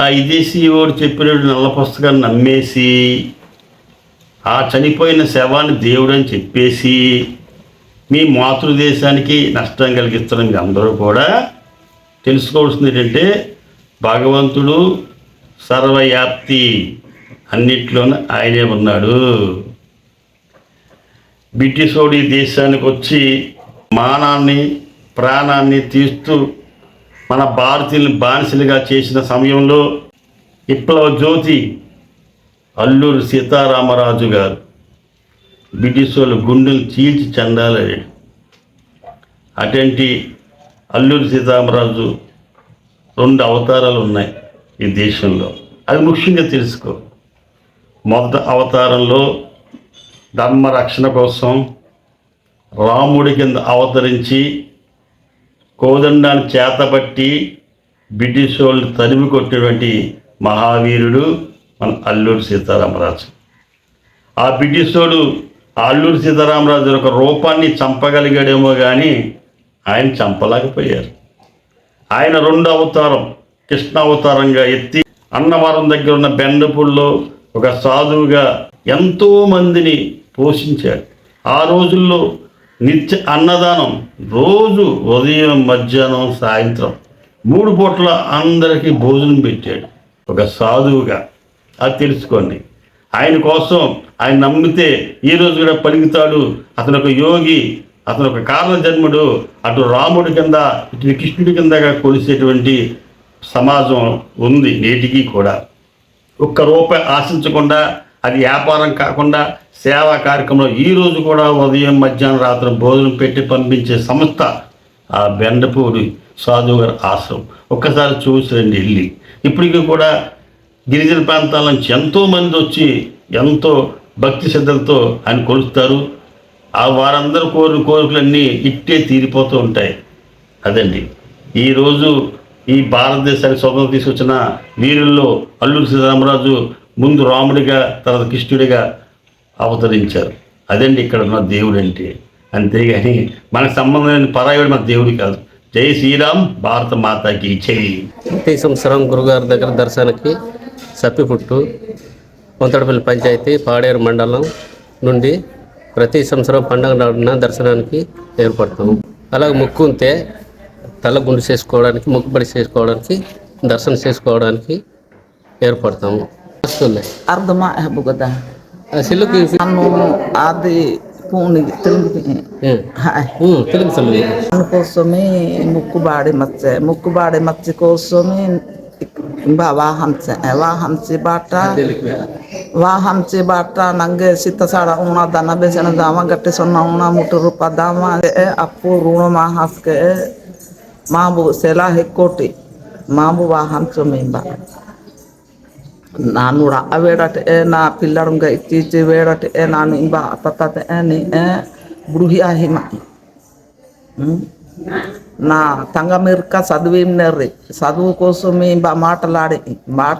ఆ విదేశీ వాడు చెప్పిన నల్ల పుస్తకాన్ని నమ్మేసి ఆ చనిపోయిన శవాన్ని దేవుడు అని చెప్పేసి మీ మాతృదేశానికి నష్టం కలిగిస్తున్న మీ అందరూ కూడా తెలుసుకోవాల్సింది ఏంటంటే భగవంతుడు సర్వవ్యాప్తి అన్నిట్లోనూ ఆయనే ఉన్నాడు. బ్రిటిష్ వాడు ఈ దేశానికి వచ్చి మానాన్ని ప్రాణాన్ని తీస్తూ మన భారతీయులను బానిసలుగా చేసిన సమయంలో విప్లవ జ్యోతి అల్లూరు సీతారామరాజు గారు బ్రిటిష్ వాళ్ళు గుండెలు చీల్చి చెందాలని అటువంటి అల్లూరి సీతారామరాజు రెండు అవతారాలు ఉన్నాయి ఈ దేశంలో. అది ముఖ్యంగా తెలుసుకో. మొదటి అవతారంలో ధర్మ రక్షణ కోసం రాముడి కింద అవతరించి కోదండాన్ని చేతబట్టి బ్రిటిష్ వాళ్ళు తరిమి కొట్టినటువంటి మహావీరుడు మన అల్లూరి సీతారామరాజు. ఆ బ్రిటిష్ వాడు అల్లూరి సీతారామరాజు యొక్క రూపాన్ని చంపగలిగాడేమో కానీ ఆయన చంపలేకపోయారు. ఆయన రెండు అవతారం కృష్ణ అవతారంగా ఎత్తి అన్నవరం దగ్గర ఉన్న బెండపూల్లో ఒక సాధువుగా ఎంతో మందిని పోషించాడు. ఆ రోజుల్లో నిత్య అన్నదానం. రోజు ఉదయం మధ్యాహ్నం సాయంత్రం. మూడు పూట్ల అందరికీ భోజనం పెట్టాడు. ఒక సాధువుగా. అది తెలుసుకోండి. ఆయన కోసం ఆయన నమ్మితే ఈ రోజు కూడా పలుకుతాడు. అతను ఒక యోగి అతను ఒక కారణ జన్ముడు అటు రాముడి కింద ఇటు కృష్ణుడి కిందగా కొలిసేటువంటి సమాజం ఉంది నేటికి కూడా. ఒక్క రూపాయి ఆశించకుండా అది వ్యాపారం కాకుండా సేవా కార్యక్రమంలో ఈరోజు కూడా ఉదయం మధ్యాహ్నం రాత్రి భోజనం పెట్టి పంపించే సంస్థ ఆ బెండపూడి సాధువు గారి ఆశ్రమం. ఒక్కసారి చూసి రండి వెళ్ళి. ఇప్పటికీ కూడా గిరిజన ప్రాంతాల నుంచి ఎంతోమంది వచ్చి ఎంతో భక్తి శ్రద్ధలతో ఆయన కొలుస్తారు. ఆ వారందరూ కోరిన కోరికలన్నీ ఇట్టే తీరిపోతూ ఉంటాయి. అదండి. ఈరోజు ఈ భారతదేశానికి స్వతంత్రం తీసుకొచ్చిన వీరుల్లో అల్లూరి సీతారామరాజు ముందు రాముడిగా తర్వాత కృష్ణుడిగా అవతరించారు. అదండి ఇక్కడ ఉన్న దేవుడు అంటే అంతేగాని మనకు సంబంధమైన పరాయుడు మన దేవుడు కాదు. జై శ్రీరామ్ భారత మాతకి జై. ప్రతి సంవత్సరం గురుగారి దగ్గర దర్శనానికి సప్పిపుట్టు కొంతడపల్లి పంచాయతీ పాడేరు మండలం నుండి ప్రతి సంవత్సరం పండుగ నాడున దర్శనానికి ఏర్పడతాము అలాగే మొక్కు ఉంటే తల గుండు చేసుకోవడానికి మొక్కుబడి చేసుకోవడానికి దర్శనం చేసుకోవడానికి ఏర్పడతాము আসলে আর্ধমা হেবুগদা আসলে কি আনো আদি ಪೂಣಿ ತೆಲುಗು ಹ್ಮ್ ತೆಲುಗು ಸಲ್ಲಿ ಕೋಸಮಿ ಮುಕ್ಕುಬಾಡಿ ಮಚ್ಚೆ ಮುಕ್ಕುಬಾಡಿ ಮಚ್ಚೆ ಕೋಸಮಿ ವಾಹಂಚೆ ವಾಹಂಚಿ ಬಾಟ ವಾಹಂಚಿ ಬಾಟ ನಂಗೆ ಸಿತ್ತ ಸಾಡ ಉಣ ದನ ಬೇಸಣ ದಾಮ ಗಟ್ಟಿ ಸೊನ್ನ ಉಣ ಮುಟ್ಟು ರೂಪ ದಾಮ ಅಪ್ಪು ಋಣ ಮಾಹಾಸ್ಕೆ ಮಾಬು ಸೆಲಾ ಹೆಕ್ಕೋಟಿ ಮಾಬು ವಾಹಂಚು ಮೀಂಬ నానుడా అవేడట ఏ నా పిల్లడంగా ఇచ్చి వేడట ఏ నాను ఇంబా అత్తత అని బృహియా హిమ. నా తంగమిర్క చదువు ఏమి చదువు కోసం ఇంబా మాటలాడి మాట